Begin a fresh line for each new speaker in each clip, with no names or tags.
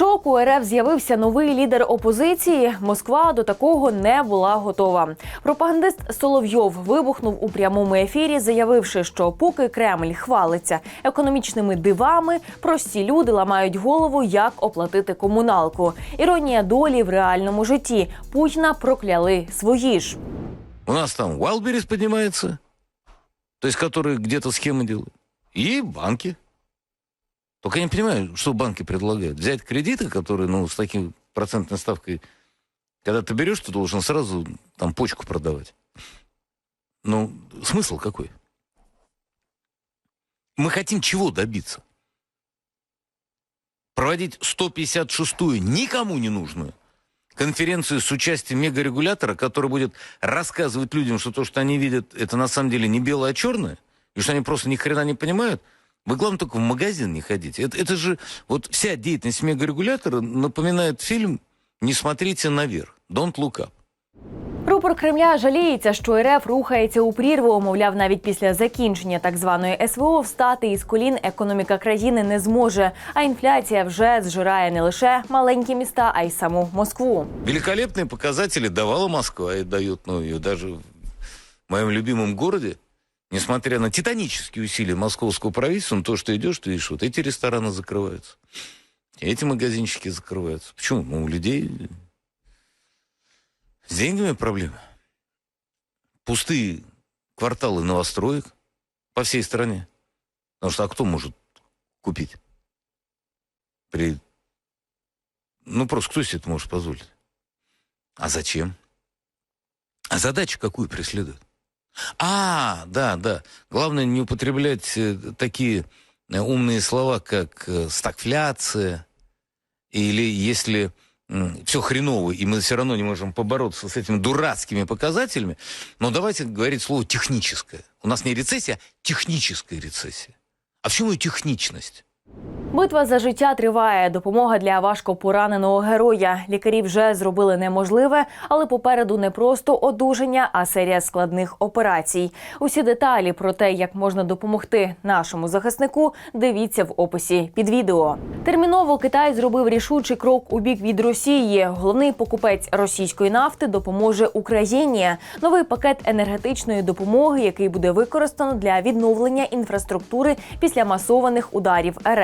Шок у РФ з'явився новий лідер опозиції. Москва до такого не була готова. Пропагандист Соловйов вибухнув у прямому ефірі, заявивши, що поки Кремль хвалиться економічними дивами, прості люди ламають голову, як оплатити комуналку. Іронія долі в реальному житті. Путіна прокляли свої ж.
У нас там Wildberries поднимается, то есть которые где-то схемы делают, и банки. Только я не понимаю, что банки предлагают. Взять кредиты, которые, ну, с такой процентной ставкой, когда ты берешь, ты должен сразу там почку продавать. Ну, смысл какой? Мы хотим чего добиться? Проводить 156-ю никому не нужную конференцию с участием мегарегулятора, который будет рассказывать людям, что то, что они видят, это на самом деле не белое, а черное, и что они просто ни хрена не понимают, вы, главное, только в магазин не ходите. Это, это же вот вся деятельность мегарегулятора напоминает фильм «Не смотрите наверх», «Don't look up».
Рупор Кремля жаліється, що РФ рухається у прірву. Мовляв, навіть після закінчення так званої СВО встати із колін економіка країни не зможе. А інфляція вже зжирає не лише маленькі міста, а й саму Москву.
Великолепные показатели давала Москва и дает, ну, ее даже в моем любимом городе, несмотря на титанические усилия московского правительства, ну, то, что идешь, ты видишь, вот эти рестораны закрываются, эти магазинчики закрываются. Почему? Ну, у людей с деньгами проблемы. Пустые кварталы новостроек по всей стране. Потому что а кто может купить? При... Ну, просто кто себе это может позволить? А зачем? А задачу какую преследует? А, да, да. Главное не употреблять э, такие э, умные слова, как э, стагфляция, или если все хреново, и мы все равно не можем побороться с этими дурацкими показателями, но давайте говорить слово техническое. У нас не рецессия, а техническая рецессия. А в чем ее техничность?
Битва за життя триває. Допомога для важко пораненого героя. Лікарі вже зробили неможливе, але попереду не просто одужання, а серія складних операцій. Усі деталі про те, як можна допомогти нашому захиснику, дивіться в описі під відео. Терміново Китай зробив рішучий крок у бік від Росії. Головний покупець російської нафти допоможе Україні. Новий пакет енергетичної допомоги, який буде використано для відновлення інфраструктури після масованих ударів РФ.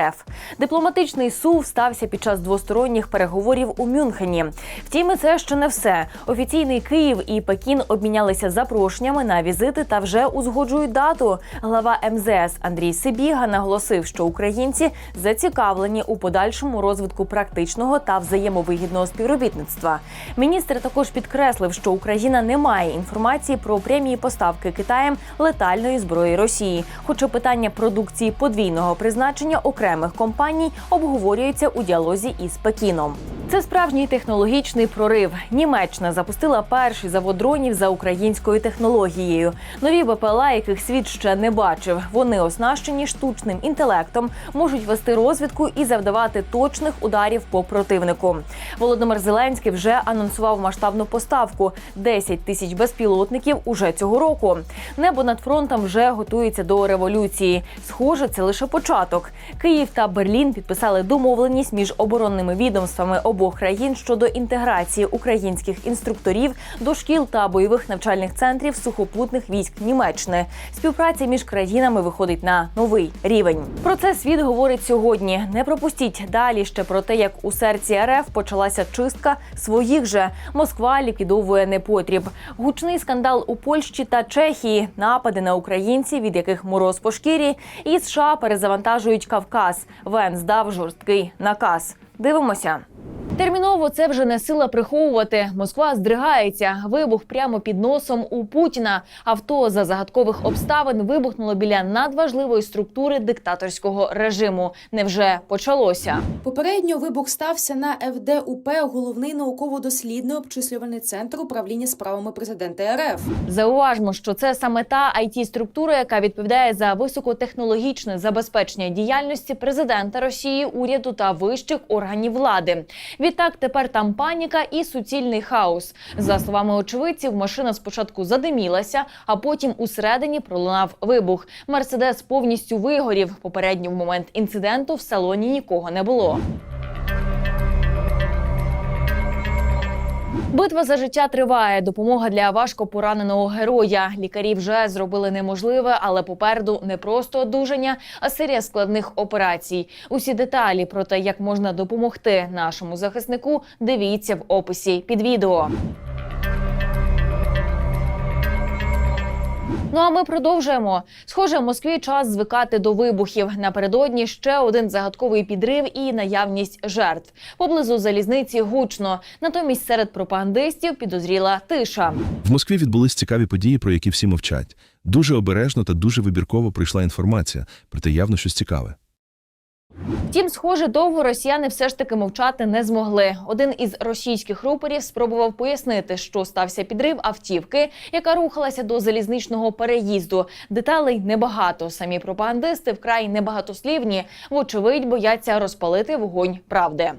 Дипломатичний сув стався під час двосторонніх переговорів у Мюнхені. Втім, це ще не все. Офіційний Київ і Пекін обмінялися запрошеннями на візити та вже узгоджують дату. Глава МЗС Андрій Сибіга наголосив, що українці зацікавлені у подальшому розвитку практичного та взаємовигідного співробітництва. Міністр також підкреслив, що Україна не має інформації про прямі поставки Китаєм летальної зброї Росії. Хоча питання продукції подвійного призначення окремих компаній обговорюється у діалозі із Пекіном. Це справжній технологічний прорив. Німеччина запустила перший завод дронів за українською технологією. Нові БПЛА, яких світ ще не бачив. Вони оснащені штучним інтелектом, можуть вести розвідку і завдавати точних ударів по противнику. Володимир Зеленський вже анонсував масштабну поставку 10 тисяч безпілотників уже цього року. Небо над фронтом вже готується до революції. Схоже, це лише початок. Київ та Берлін підписали домовленість між оборонними відомствами обох країн щодо інтеграції українських інструкторів до шкіл та бойових навчальних центрів сухопутних військ Німеччини. Співпраця між країнами виходить на новий рівень. Про це світ говорить сьогодні. Не пропустіть далі ще про те, як у серці РФ почалася чистка своїх же. Москва ліквідовує непотріб. Гучний скандал у Польщі та Чехії, напади на українців, від яких мороз по шкірі, і США перезавантажують Кавказ. Вен здав жорсткий наказ. Дивимося. Терміново це вже не сила приховувати. Москва здригається. Вибух прямо під носом у Путіна. Авто за загадкових обставин вибухнуло біля надважливої структури диктаторського режиму. Невже почалося?
Попередньо вибух стався на ФДУП, головний науково-дослідний обчислювальний центр управління справами президента РФ.
Зауважмо, що це саме та it структура, яка відповідає за високотехнологічне забезпечення діяльності президента Росії, уряду та вищих органів влади. Відтак тепер там паніка і суцільний хаос. За словами очевидців, машина спочатку задимілася, а потім усередині пролунав вибух. Мерседес повністю вигорів. Попередньо в момент інциденту в салоні нікого не було. Битва за життя триває. Допомога для важко пораненого героя. Лікарі вже зробили неможливе, але попереду не просто одужання, а серія складних операцій. Усі деталі про те, як можна допомогти нашому захиснику, дивіться в описі під відео. Ну а ми продовжуємо. Схоже, в Москві час звикати до вибухів. Напередодні ще один загадковий підрив і наявність жертв. Поблизу залізниці гучно. Натомість серед пропагандистів підозріла тиша.
В Москві відбулись цікаві події, про які всі мовчать. Дуже обережно та дуже вибірково прийшла інформація, проте явно щось цікаве.
Втім, схоже, довго росіяни все ж таки мовчати не змогли. Один із російських рупорів спробував пояснити, що стався підрив автівки, яка рухалася до залізничного переїзду. Деталей небагато. Самі пропагандисти вкрай небагатослівні, вочевидь, бояться розпалити вогонь правди.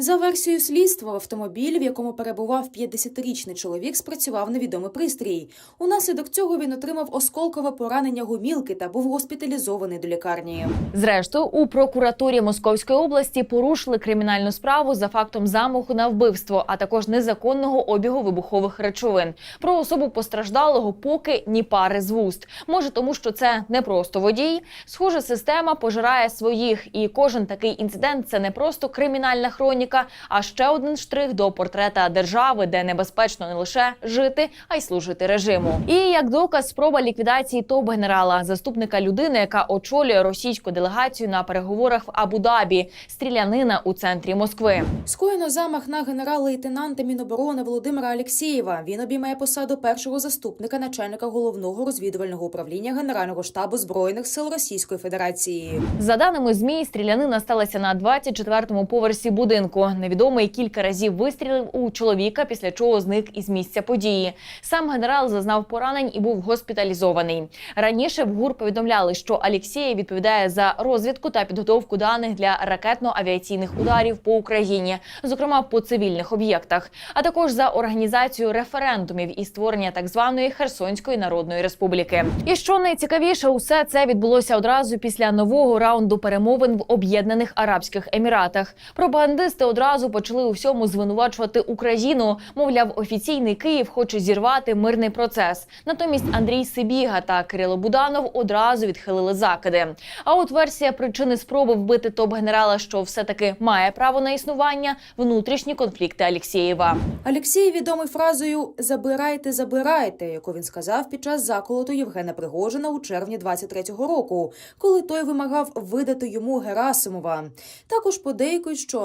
За версією слідства, в автомобілі, в якому перебував 50-річний чоловік, спрацював невідомий пристрій. Унаслідок цього він отримав осколкове поранення гумілки та був госпіталізований до лікарні.
Зрештою, у прокуратурі Московської області порушили кримінальну справу за фактом замаху на вбивство, а також незаконного обігу вибухових речовин. Про особу постраждалого поки ні пари з вуст. Може, тому що це не просто водій. Схоже, система пожирає своїх, і кожен такий інцидент це не просто кримінальна хроніка, а ще один штрих до портрета держави, де небезпечно не лише жити, а й служити режиму. І як доказ спроба ліквідації топ-генерала, заступника людини, яка очолює російську делегацію на переговорах в Абу-Дабі, стрілянина у центрі Москви.
Скоєно замах на генерал-лейтенанта Міноборони Володимира Алєксєєва. Він обіймає посаду першого заступника начальника головного розвідувального управління Генерального штабу збройних сил Російської Федерації.
За даними змі, стрілянина сталася на 24-му поверсі будинку. Невідомий кілька разів вистрілив у чоловіка, після чого зник із місця події. Сам генерал зазнав поранень і був госпіталізований. Раніше в ГУР повідомляли, що Алєксєєв відповідає за розвідку та підготовку даних для ракетно-авіаційних ударів по Україні, зокрема по цивільних об'єктах, а також за організацію референдумів і створення так званої Херсонської Народної Республіки. І що найцікавіше, усе це відбулося одразу після нового раунду перемовин в Об'єднаних Арабських Еміратах. Пропагандисти одразу почали у всьому звинувачувати Україну. Мовляв, офіційний Київ хоче зірвати мирний процес. Натомість Андрій Сибіга та Кирило Буданов одразу відхилили закиди. А от версія причини спроби вбити топ-генерала, що все таки має право на існування, внутрішні конфлікти Алєксєєва.
Алєксєєв відомий фразою «забирайте, забирайте», яку він сказав під час заколоту Євгена Пригожина у червні 23-го року, коли той вимагав видати йому Герасимова. Також подейкують, що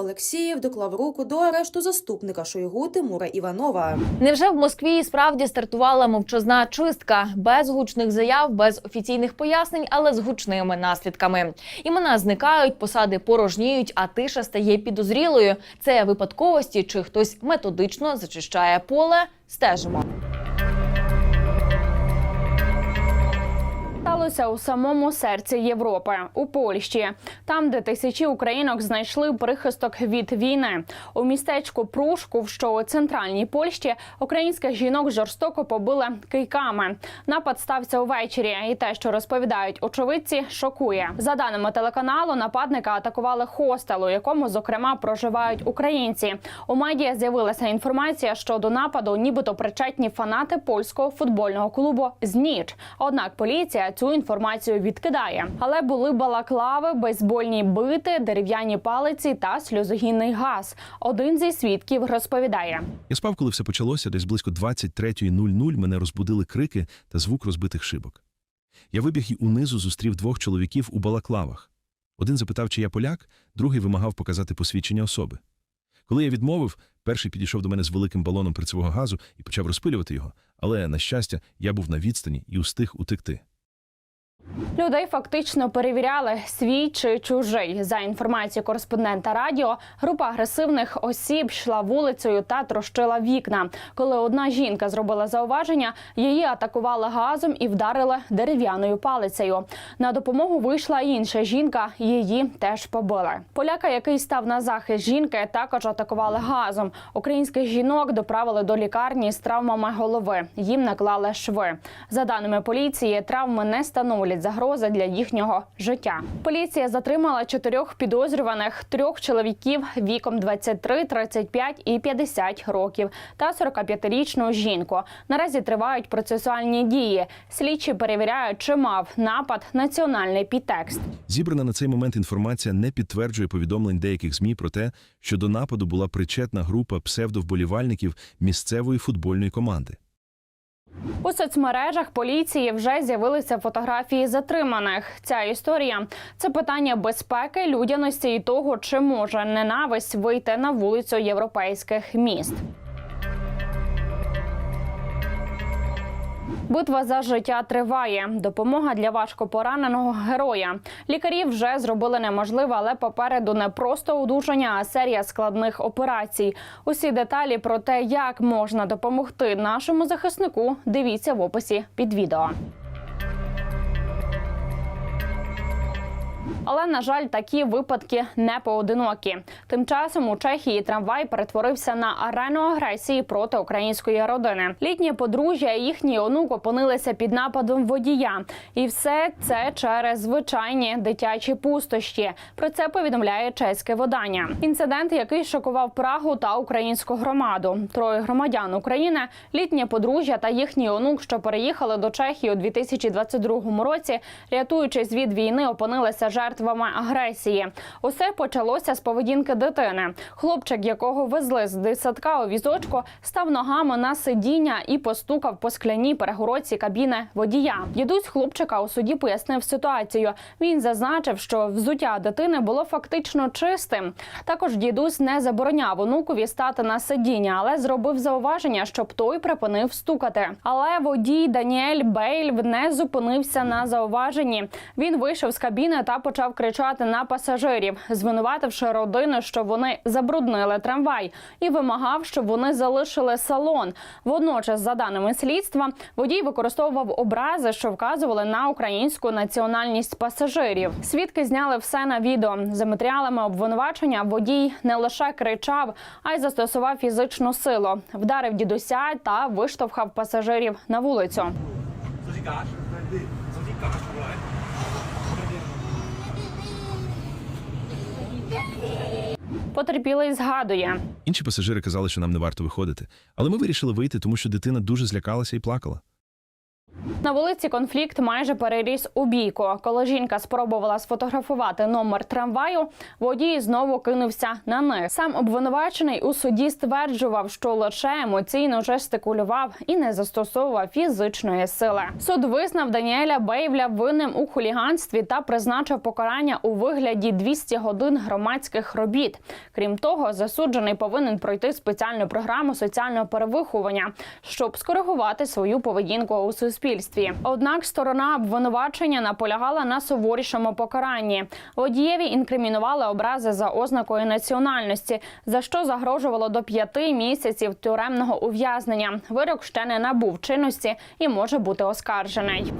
Алексєєв доклав руку до арешту заступника Шойгу Тимура Іванова.
Невже в Москві справді стартувала мовчазна чистка без гучних заяв, без офіційних пояснень, але з гучними наслідками? Імена зникають, посади порожніють, а тиша стає підозрілою. Це випадковості чи хтось методично зачищає поле? Стежимо.
Сталося у самому серці Європи у Польщі, там, де тисячі українок знайшли прихисток від війни. У містечку Прушков, що у центральній Польщі, українських жінок жорстоко побили кийками. Напад стався увечері, і те, що розповідають очевидці, шокує. За даними телеканалу, нападника атакували хостел, у якому зокрема проживають українці. У медіа з'явилася інформація, що до нападу нібито причетні фанати польського футбольного клубу «Зніч». Однак поліція цю інформацію відкидає. Але були балаклави, бейсбольні бити, дерев'яні палиці та сльозогінний газ. Один зі свідків розповідає.
Я спав, коли все почалося, десь близько 23.00 мене розбудили крики та звук розбитих шибок. Я вибіг і унизу зустрів двох чоловіків у балаклавах. Один запитав, чи я поляк, другий вимагав показати посвідчення особи. Коли я відмовив, перший підійшов до мене з великим балоном перцевого газу і почав розпилювати його, але, на щастя, я був на відстані і устиг утекти.
Людей фактично перевіряли свій чи чужий. За інформацією кореспондента радіо, група агресивних осіб йшла вулицею та трощила вікна. Коли одна жінка зробила зауваження, її атакували газом і вдарили дерев'яною палицею. На допомогу вийшла інша жінка, її теж побили. Поляка, який став на захист жінки, також атакували газом. Українських жінок доправили до лікарні з травмами голови. Їм наклали шви. За даними поліції, травми не становлять становлять загрози для їхнього життя. Поліція затримала чотирьох підозрюваних, трьох чоловіків віком 23, 35 і 50 років та 45-річну жінку. Наразі тривають процесуальні дії. Слідчі перевіряють, чи мав напад національний підтекст.
Зібрана на цей момент інформація не підтверджує повідомлень деяких ЗМІ про те, що до нападу була причетна група псевдовболівальників місцевої футбольної команди.
У соцмережах поліції вже з'явилися фотографії затриманих. Ця історія це питання безпеки, людяності і того, чи може ненависть вийти на вулицю європейських міст. Битва за життя триває. Допомога для важкопораненого героя. Лікарі вже зробили неможливе, але попереду не просто одужання, а серія складних операцій. Усі деталі про те, як можна допомогти нашому захиснику, дивіться в описі під відео. Але на жаль, такі випадки не поодинокі. Тим часом у Чехії трамвай перетворився на арену агресії проти української родини. Літнє подружжя і їхній онук опинилися під нападом водія, і все це через звичайні дитячі пустощі. Про це повідомляє чеське видання. Інцидент, який шокував Прагу та українську громаду. Троє громадян України, літнє подружжя та їхній онук, що переїхали до Чехії у 2022 році, рятуючись від війни, опинилися жертвами агресії. Усе почалося з поведінки дитини. Хлопчик, якого везли з дитсадка у візочку, став ногами на сидіння і постукав по скляній перегородці кабіни водія. Дідусь хлопчика у суді пояснив ситуацію. Він зазначив, що взуття дитини було фактично чистим. Також дідусь не забороняв онукові стати на сидіння, але зробив зауваження, щоб той припинив стукати. Але водій Даніель Бейль не зупинився на зауваженні. Він вийшов з кабіни та почав кричати на пасажирів, звинувативши родину, що вони забруднили трамвай, і вимагав, щоб вони залишили салон. Водночас, за даними слідства, водій використовував образи, що вказували на українську національність пасажирів. Свідки зняли все на відео. За матеріалами обвинувачення водій не лише кричав, а й застосував фізичну силу, вдарив дідуся та виштовхав пасажирів на вулицю. Потерпілий згадує.
Інші пасажири казали, що нам не варто виходити, але ми вирішили вийти, тому що дитина дуже злякалася і плакала.
На вулиці конфлікт майже переріс у бійку. Коли жінка спробувала сфотографувати номер трамваю, водій знову кинувся на них. Сам обвинувачений у суді стверджував, що лише емоційно жестикулював і не застосовував фізичної сили. Суд визнав Даніеля Бейвля винним у хуліганстві та призначив покарання у вигляді 200 годин громадських робіт. Крім того, засуджений повинен пройти спеціальну програму соціального перевиховування, щоб скоригувати свою поведінку у суспільстві. Однак сторона обвинувачення наполягала на суворішому покаранні. Водієві інкримінували образи за ознакою національності, за що загрожувало до п'яти місяців тюремного ув'язнення. Вирок ще не набув чинності і може бути оскаржений.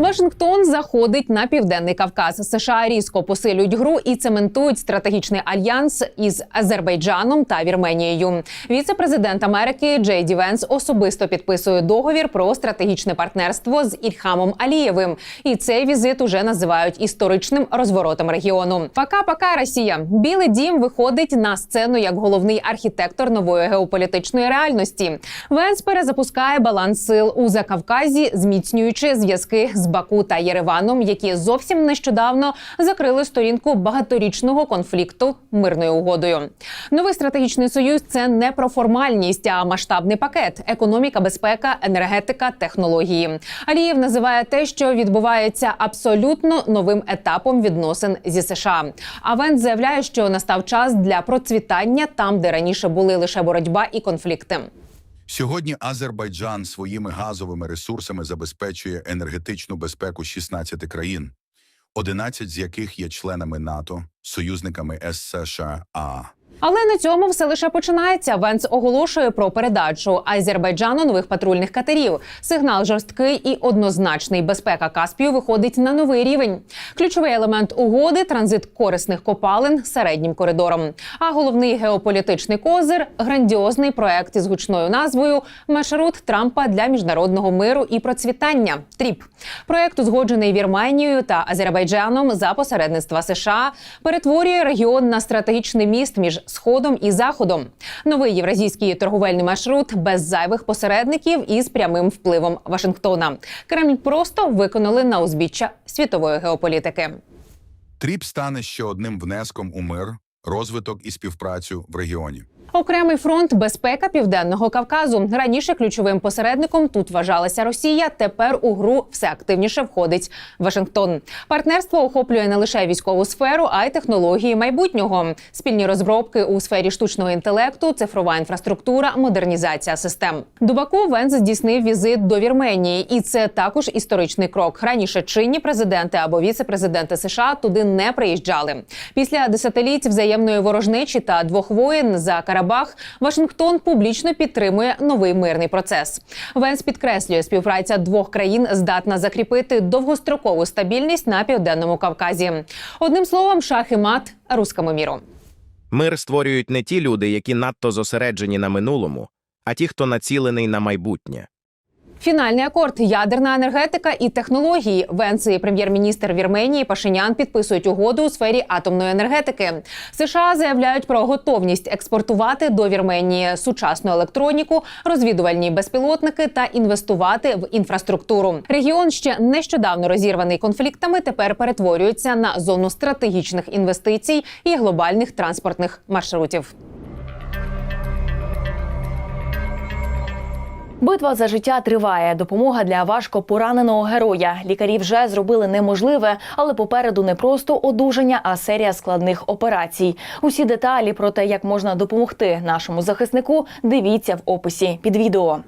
Вашингтон заходить на південний Кавказ. США різко посилюють гру і цементують стратегічний альянс із Азербайджаном та Вірменією. Віце-президент Америки Джей Ді Венс особисто підписує договір про стратегічне партнерство з Ільхамом Алієвим. І цей візит уже називають історичним розворотом регіону. Пока-пока, Росія. Білий дім виходить на сцену як головний архітектор нової геополітичної реальності. Венс перезапускає баланс сил у Закавказі, зміцнюючи зв'язки з Баку та Єреваном, які зовсім нещодавно закрили сторінку багаторічного конфлікту мирною угодою. Новий стратегічний союз це не про формальність, а масштабний пакет: економіка, безпека, енергетика, технології. Алієв називає те, що відбувається абсолютно новим етапом відносин зі США. А Венс заявляє, що настав час для процвітання там, де раніше були лише боротьба і конфлікти.
Сьогодні Азербайджан своїми газовими ресурсами забезпечує енергетичну безпеку 16 країн, 11 з яких є членами НАТО, союзниками США.
Але на цьому все лише починається. Венц оголошує про передачу Азербайджану нових патрульних катерів. Сигнал жорсткий і однозначний. Безпека Каспію виходить на новий рівень. Ключовий елемент угоди транзит корисних копалин середнім коридором. А головний геополітичний козир грандіозний проект із гучною назвою Маршрут Трампа для міжнародного миру і процвітання. Тріп проект узгоджений Вірменією та Азербайджаном за посередництва США перетворює регіон на стратегічний міст між сходом і заходом. Новий євразійський торговельний маршрут без зайвих посередників і з прямим впливом Вашингтона. Кремль просто виконали на узбіччя світової геополітики.
Тріп стане ще одним внеском у мир, розвиток і співпрацю в регіоні.
Окремий фронт безпека південного Кавказу. Раніше ключовим посередником тут вважалася Росія. Тепер у гру все активніше входить Вашингтон. Партнерство охоплює не лише військову сферу, а й технології майбутнього. Спільні розробки у сфері штучного інтелекту, цифрова інфраструктура, модернізація систем. До Баку Венс здійснив візит до Вірменії, і це також історичний крок. Раніше чинні президенти або віце-президенти США туди не приїжджали. Після десятиліть взаємної ворожнечі та двох воєн за Карабах Вашингтон публічно підтримує новий мирний процес. Венс підкреслює, співпраця двох країн здатна закріпити довгострокову стабільність на південному Кавказі. Одним словом, шах і мат рускому міру.
Мир створюють не ті люди, які надто зосереджені на минулому, а ті, хто націлений на майбутнє.
Фінальний акорд ядерна енергетика і технології. Венс і прем'єр-міністр Вірменії Пашинян підписують угоду у сфері атомної енергетики. США заявляють про готовність експортувати до Вірменії сучасну електроніку, розвідувальні безпілотники та інвестувати в інфраструктуру. Регіон ще нещодавно розірваний конфліктами. Тепер перетворюється на зону стратегічних інвестицій і глобальних транспортних маршрутів.
Битва за життя триває. Допомога для важко пораненого героя. Лікарі вже зробили неможливе, але попереду не просто одужання, а серія складних операцій. Усі деталі про те, як можна допомогти нашому захиснику, дивіться в описі під відео.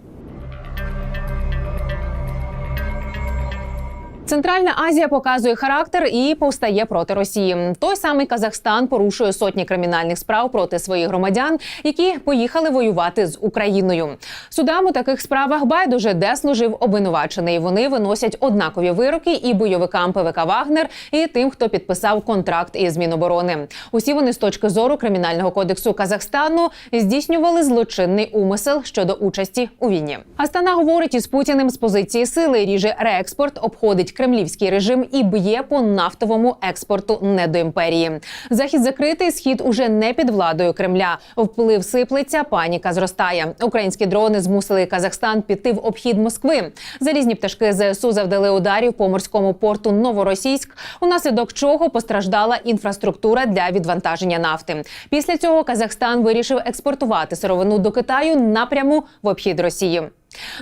Центральна Азія показує характер і повстає проти Росії. Той самий Казахстан порушує сотні кримінальних справ проти своїх громадян, які поїхали воювати з Україною. Судам у таких справах байдуже де служив обвинувачений. Вони виносять однакові вироки і бойовикам ПВК Вагнер, і тим, хто підписав контракт із Міноборони. Усі вони з точки зору кримінального кодексу Казахстану здійснювали злочинний умисел щодо участі у війні. Астана говорить із Путіним з позиції сили, ріже реекспорт, обходить кремлівський режим і б'є по нафтовому експорту недоімперії. Захід закритий, схід уже не під владою Кремля. Вплив сиплеться, паніка зростає. Українські дрони змусили Казахстан піти в обхід Москви. Залізні пташки ЗСУ завдали ударів по морському порту Новоросійськ, унаслідок чого постраждала інфраструктура для відвантаження нафти. Після цього Казахстан вирішив експортувати сировину до Китаю напряму в обхід Росії.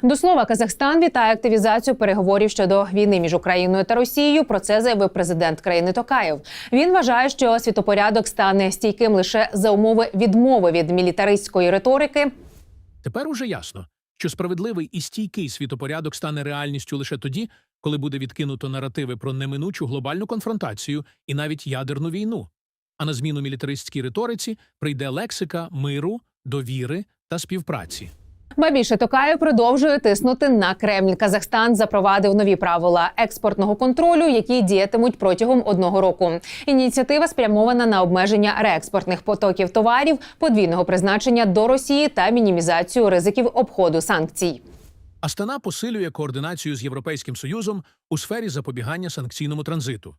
До слова, Казахстан вітає активізацію переговорів щодо війни між Україною та Росією. Про це заявив президент країни Токаєв. Він вважає, що світопорядок стане стійким лише за умови відмови від мілітаристської риторики
Тепер уже ясно, що справедливий і стійкий світопорядок стане реальністю лише тоді, коли буде відкинуто наративи про неминучу глобальну конфронтацію і навіть ядерну війну. А на зміну мілітаристській риториці прийде лексика миру, довіри та співпраці.
Ба більше Токаєв продовжує тиснути на Кремль. Казахстан запровадив нові правила експортного контролю, які діятимуть протягом одного року. Ініціатива спрямована на обмеження реекспортних потоків товарів, подвійного призначення до Росії та мінімізацію ризиків обходу санкцій.
Астана посилює координацію з Європейським Союзом у сфері запобігання санкційному транзиту.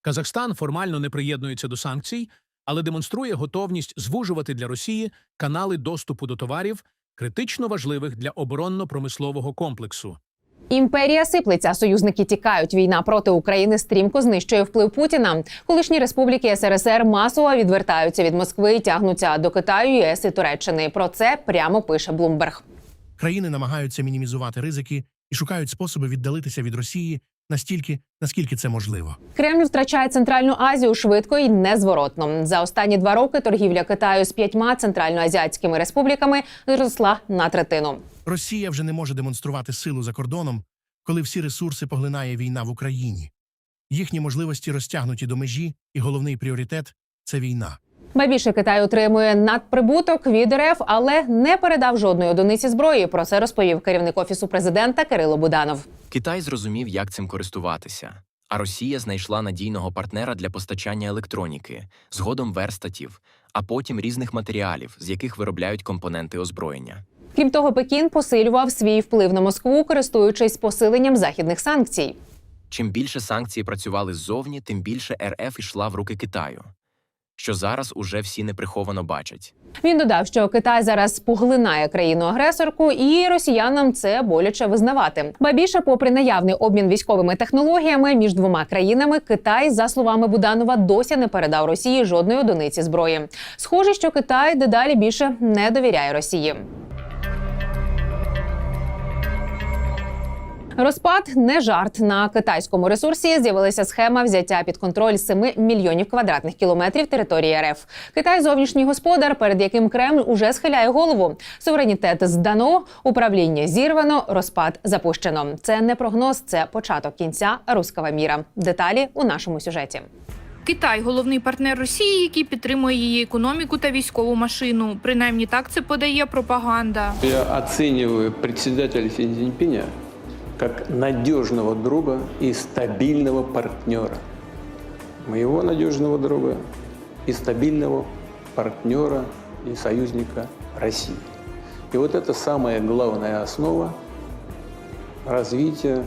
Казахстан формально не приєднується до санкцій, але демонструє готовність звужувати для Росії канали доступу до товарів, критично важливих для оборонно-промислового комплексу.
Імперія сиплеться, союзники тікають. Війна проти України стрімко знищує вплив Путіна. Колишні республіки СРСР масово відвертаються від Москви і тягнуться до Китаю, ЄС і Туреччини. Про це прямо пише Блумберг.
Країни намагаються мінімізувати ризики і шукають способи віддалитися від Росії настільки, наскільки це можливо.
Кремль втрачає центральну Азію швидко і незворотно. За останні два роки торгівля Китаю з п'ятьма центральноазіатськими республіками зросла на третину.
Росія вже не може демонструвати силу за кордоном, коли всі ресурси поглинає війна в Україні. Їхні можливості розтягнуті до межі, і головний пріоритет це війна.
Ба більше Китай отримує надприбуток від РФ, але не передав жодної одиниці зброї. Про це розповів керівник офісу президента Кирило Буданов.
Китай зрозумів, як цим користуватися. А Росія знайшла надійного партнера для постачання електроніки, згодом верстатів, а потім різних матеріалів, з яких виробляють компоненти озброєння.
Крім того, Пекін посилював свій вплив на Москву, користуючись посиленням західних санкцій.
Чим більше санкції працювали ззовні, тим більше РФ йшла в руки Китаю, що зараз уже всі неприховано бачать.
Він додав, що Китай зараз поглинає країну-агресорку, і росіянам це боляче визнавати. Ба більше, попри наявний обмін військовими технологіями між двома країнами, Китай, за словами Буданова, досі не передав Росії жодної одиниці зброї. Схоже, що Китай дедалі більше не довіряє Росії. Розпад не жарт на китайському ресурсі. З'явилася схема взяття під контроль 7 мільйонів квадратних кілометрів території РФ. Китай зовнішній господар, перед яким Кремль уже схиляє голову. Суверенітет здано, управління зірвано, розпад запущено. Це не прогноз, це початок кінця рускава міра. Деталі у нашому сюжеті.
Китай головний партнер Росії, який підтримує її економіку та військову машину. Принаймні так це подає пропаганда.
Я оцениваю председателя Си Цзиньпиня как надежного друга и стабильного партнера. Моего надежного друга и стабильного партнера и союзника России. И вот это самая главная основа развития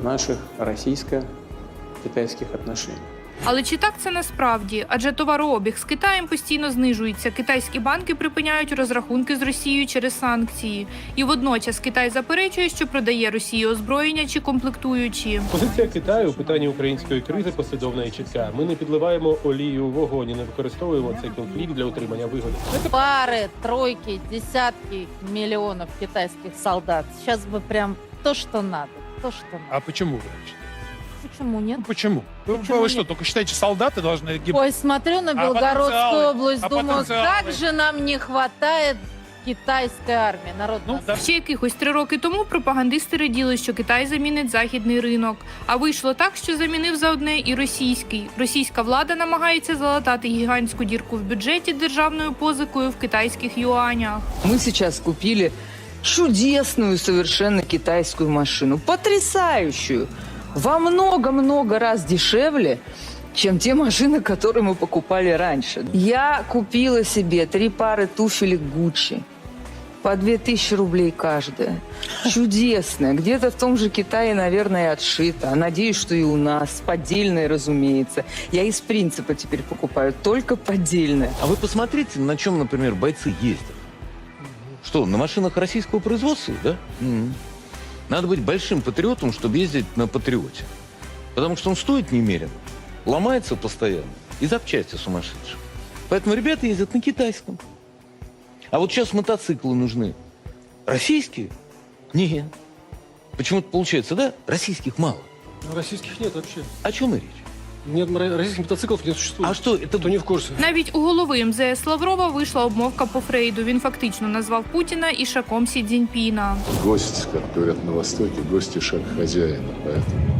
наших российско-китайских отношений.
Але чи так це насправді? Адже товарообіг з Китаєм постійно знижується. Китайські банки припиняють розрахунки з Росією через санкції. І водночас Китай заперечує, що продає Росії озброєння чи комплектуючі.
Позиція Китаю у питанні української кризи послідовна і чітка. Ми не підливаємо олію у вогонь і не використовуємо цей конфлікт для отримання вигоди.
Пары, тройки, десятки миллионов китайских солдат. Сейчас бы прям то, что надо. То, что надо.
А почему вы считаете?
Почему нет?
Ну, почему? Вы,
Почему
вы
нет?
что, только считаете, солдаты должны гибнуть?
Ой, смотрю на
А
Белгородскую
потенциалы?
область,
А
думаю,
потенциалы?
как же нам не хватает китайской армии, народной
Ну, да.
Ще якихось три роки тому пропагандисти раділи, що Китай замінить західний ринок. А вийшло так, що замінив за одне і російський. Російська влада намагається залатати гігантську дірку в бюджеті державною позикою в китайських юанях.
Мы сейчас купили чудесную совершенно китайскую машину, потрясающую, Во много-много раз дешевле, чем те машины, которые мы покупали раньше. Я купила себе три пары туфелек Гуччи. По 2000 рублей каждая. Чудесная. Где-то в том же Китае, наверное, отшита. Надеюсь, что и у нас. Поддельная, разумеется. Я из принципа теперь покупаю только поддельное.
А вы посмотрите, на чем, например, бойцы ездят. Что, на машинах российского производства, да? М. Надо быть большим патриотом, чтобы ездить на патриоте. Потому что он стоит немерено, ломается постоянно и запчасти сумасшедшие. Поэтому ребята ездят на китайском. А вот сейчас мотоциклы нужны. Российские? Нет. Почему-то получается, да? Российских мало.
Российских нет вообще.
О чем и речь?
Нет, российских мотоциклов не существует.
А что, это...
Кто не в курсе?
Навіть у голови МЗС Лаврова вийшла обмовка по Фрейду. Він фактично назвав Путіна ішаком Сі Цзіньпіна.
Гость, как говорят на Востоке, гости шаг хозяина. Поэтому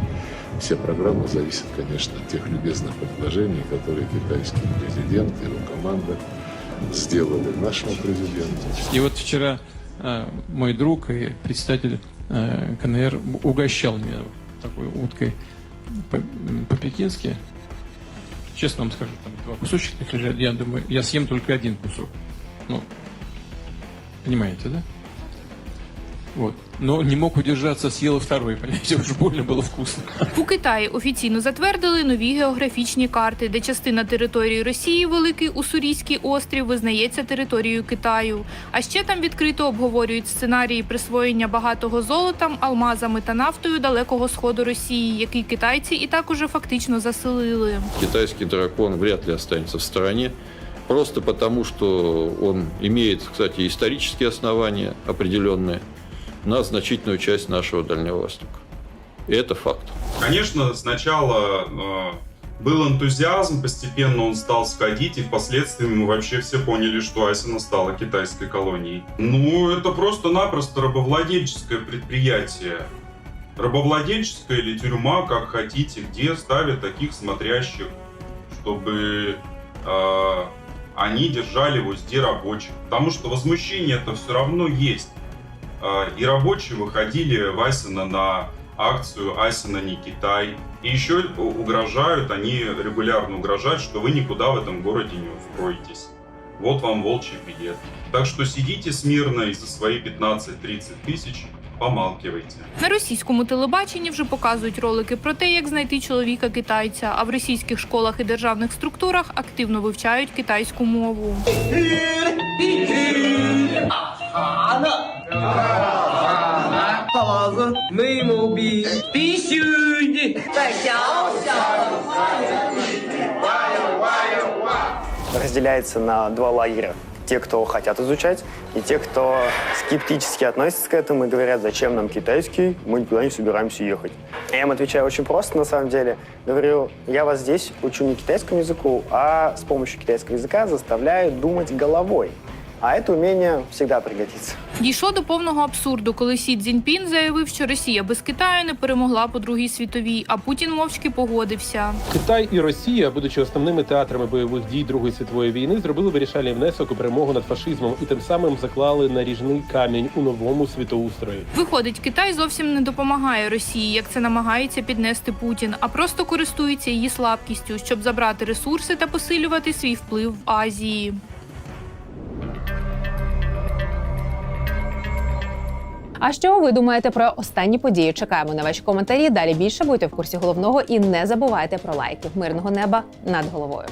все программы зависят, конечно, от тех любезных предложений, которые китайский президент и его команда сделали нашему президенту.
И вот вчера э, мой друг и председатель э, КНР угощал меня такой уткой по- м, по-пекински. Честно вам скажу, там два кусочка лежат. Я думаю, я съем только один кусок. Ну, понимаете, да? Вот. Но не мог удержаться, съел второй, понимаете, уж больно было вкусно.
У Китаї офіційно затвердили нові географічні карти, де частина території Росії, Великий Уссурійський острів, визнається територією Китаю. А ще там відкрито обговорюють сценарії присвоєння багатого золотом, алмазами та нафтою далекого сходу Росії, який китайці і так уже фактично заселили.
Китайский дракон вряд ли останется в стороне, просто потому, что он имеет, кстати, исторические основания определенные на значительную часть нашего Дальнего Востока. И это факт.
Конечно, сначала был энтузиазм, постепенно он стал сходить, и впоследствии мы вообще все поняли, что Асина стала китайской колонией. Ну, это просто-напросто рабовладельческое предприятие. Рабовладельческая или тюрьма, как хотите, где ставят таких смотрящих, чтобы э,
они держали в рабочих. Потому что возмущение это все равно есть. А, И рабочие выходили в Айсена на акцию «Айсена не Китай». И еще угрожают, они регулярно угрожают, что вы никуда в этом городе не устроитесь. Вот вам волчий билет. Так что сидите смирно и за свои 15-30 тысяч помалкивайте.
На російському телебаченні вже показують ролики про те, як знайти чоловіка китайця. А в російських школах і державних структурах активно вивчають китайську мову.
разделяется на два лагеря. Те, кто хотят изучать, и те, кто скептически относятся к этому и говорят, зачем нам китайский, мы никуда не собираемся ехать. Я им отвечаю очень просто, на самом деле. Говорю, я вас здесь учу не китайскому языку, а с помощью китайского языка заставляю думать головой. А это умение всегда пригодится.
Дійшло до повного абсурду, коли Сі Цзіньпін заявив, що Росія без Китаю не перемогла по другій світовій, а Путін мовчки погодився.
Китай і Росія, будучи основними театрами бойових дій Другої світової війни, зробили вирішальний внесок у перемогу над фашизмом і тим самим заклали наріжний камінь у новому світоустрої.
Виходить, Китай зовсім не допомагає Росії, як це намагається піднести Путін, а просто користується її слабкістю, щоб забрати ресурси та посилювати свій вплив в Азії.
А що ви думаєте про останні події? Чекаємо на ваші коментарі. Далі більше будьте в курсі головного і не забувайте про лайки. Мирного неба над головою.